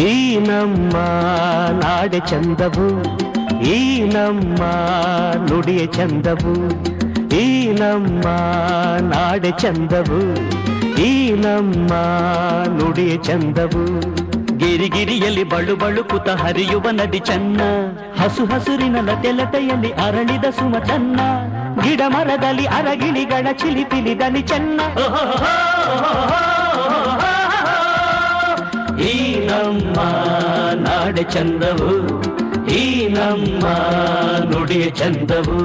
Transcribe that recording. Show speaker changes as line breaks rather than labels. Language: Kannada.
ಈ ನಮ್ಮ ನಾಡೆ ಚಂದವು, ಈ ನಮ್ಮ ನುಡಿಯ ಚಂದವು, ಈ ನಮ್ಮ ನಾಡೆ ಚಂದವು, ಈ ನಮ್ಮ ನುಡಿಯ ಚಂದವು.
ಗಿರಿಗಿರಿಯಲ್ಲಿ ಬಳು ಬಳುಕುತ ಹರಿಯುವ ನದಿ ಚನ್ನ, ಹಸು ಹಸುರಿನ ಲತೆಲತೆಯಲ್ಲಿ ಅರಳಿದ ಸುಮ ಚನ್ನ
ಗಿಡ ಮರದಲ್ಲಿ ಅರಗಿಳಿಗಳ ಚಿಲಿಪಿಲಿ ದನಿ ಚೆನ್ನ
ನಮ್ಮ ನಾಡೆ ಚಂದವು ಈ ನಮ್ಮ ನುಡಿಯ ಚಂದವು.